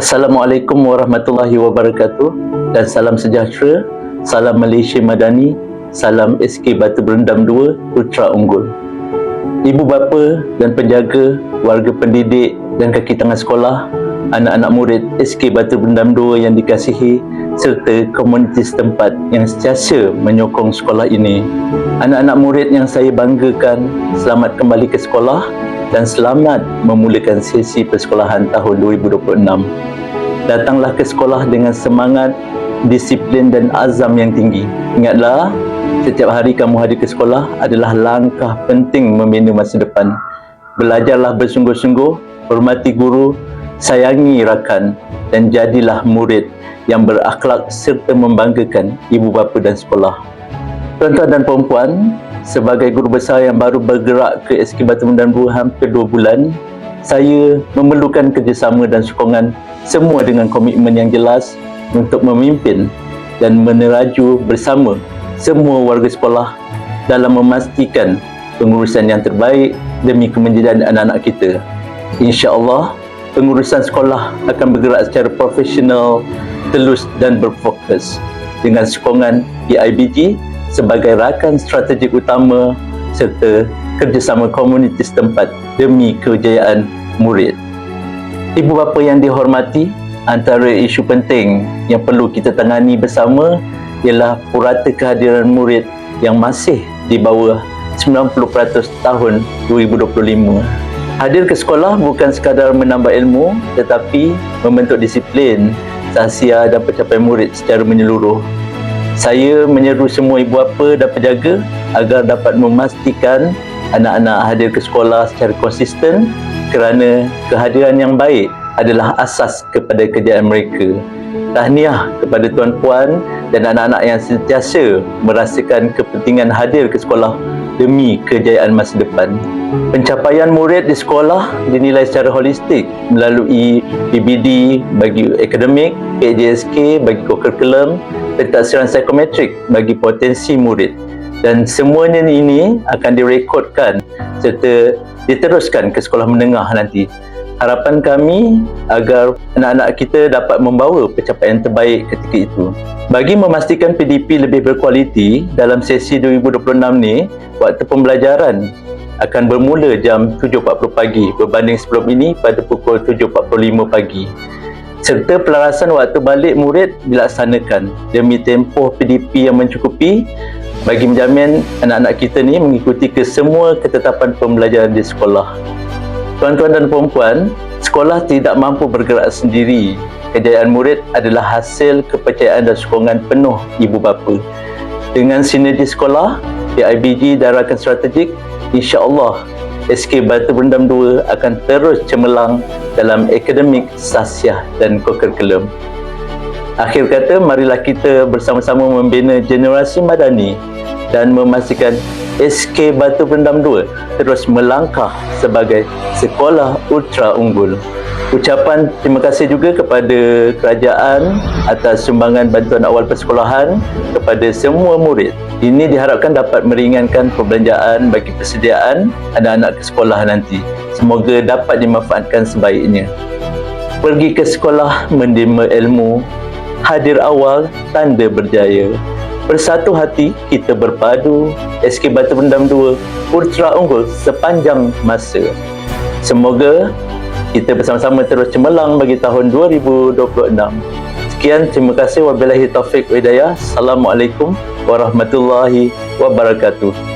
Assalamualaikum warahmatullahi wabarakatuh dan salam sejahtera, salam Malaysia Madani, salam SK Batu Berendam 2 Ultra Unggul. Ibu bapa dan penjaga, warga pendidik dan kaki tangan sekolah, anak-anak murid SK Batu Berendam 2 yang dikasihi serta komuniti setempat yang sentiasa menyokong sekolah ini. Anak-anak murid yang saya banggakan, selamat kembali ke sekolah dan selamat memulakan sesi persekolahan tahun 2026. Datanglah ke sekolah dengan semangat, disiplin dan azam yang tinggi. Ingatlah, setiap hari kamu hadir ke sekolah adalah langkah penting membina masa depan. Belajarlah bersungguh-sungguh, hormati guru, sayangi rakan dan jadilah murid yang berakhlak serta membanggakan ibu bapa dan sekolah. Tuan-tuan dan puan sebagai guru besar yang baru bergerak ke SK Batu Mendan Bu hampir 2 bulan, saya memerlukan kerjasama dan sokongan semua dengan komitmen yang jelas untuk memimpin dan meneraju bersama semua warga sekolah dalam memastikan pengurusan yang terbaik demi kemenjadian anak-anak kita. InsyaAllah, pengurusan sekolah akan bergerak secara profesional, telus dan berfokus dengan sokongan PIBG sebagai rakan strategik utama serta kerjasama komuniti setempat demi kejayaan murid. Ibu bapa yang dihormati, antara isu penting yang perlu kita tangani bersama ialah purata kehadiran murid yang masih di bawah 90% tahun 2025. Hadir ke sekolah bukan sekadar menambah ilmu tetapi membentuk disiplin, sahsia dan pencapaian murid secara menyeluruh saya menyeru semua ibu bapa dan penjaga agar dapat memastikan anak-anak hadir ke sekolah secara konsisten kerana kehadiran yang baik adalah asas kepada kejayaan mereka. Tahniah kepada tuan-puan dan anak-anak yang sentiasa merasakan kepentingan hadir ke sekolah demi kejayaan masa depan. Pencapaian murid di sekolah dinilai secara holistik melalui PBD bagi akademik, PJSK bagi kurikulum, pentadsiran psikometrik bagi potensi murid dan semuanya ini akan direkodkan serta diteruskan ke sekolah menengah nanti. Harapan kami agar anak-anak kita dapat membawa pencapaian terbaik ketika itu. Bagi memastikan PDP lebih berkualiti dalam sesi 2026 ni, waktu pembelajaran akan bermula jam 7.40 pagi berbanding sebelum ini pada pukul 7.45 pagi serta pelarasan waktu balik murid dilaksanakan demi tempoh PDP yang mencukupi bagi menjamin anak-anak kita ni mengikuti ke semua ketetapan pembelajaran di sekolah. Tuan-tuan dan puan-puan, sekolah tidak mampu bergerak sendiri. Kejayaan murid adalah hasil kepercayaan dan sokongan penuh ibu bapa. Dengan sinergi sekolah, PIBG dan rakan strategik, insya-Allah SK Batu Berendam 2 akan terus cemerlang dalam akademik, sasiah dan kurikulum. Akhir kata, marilah kita bersama-sama membina generasi madani dan memastikan SK Batu Berendam 2 terus melangkah sebagai sekolah ultra unggul. Ucapan terima kasih juga kepada kerajaan atas sumbangan bantuan awal persekolahan kepada semua murid. Ini diharapkan dapat meringankan perbelanjaan bagi persediaan anak-anak ke sekolah nanti. Semoga dapat dimanfaatkan sebaiknya. Pergi ke sekolah menerima ilmu, hadir awal tanda berjaya. Bersatu hati kita berpadu, SK Batu Bendam 2 ultra unggul sepanjang masa. Semoga kita bersama-sama terus cemerlang bagi tahun 2026. Sekian, terima kasih. Wabillahi taufiq wa hidayah. Assalamualaikum warahmatullahi wabarakatuh.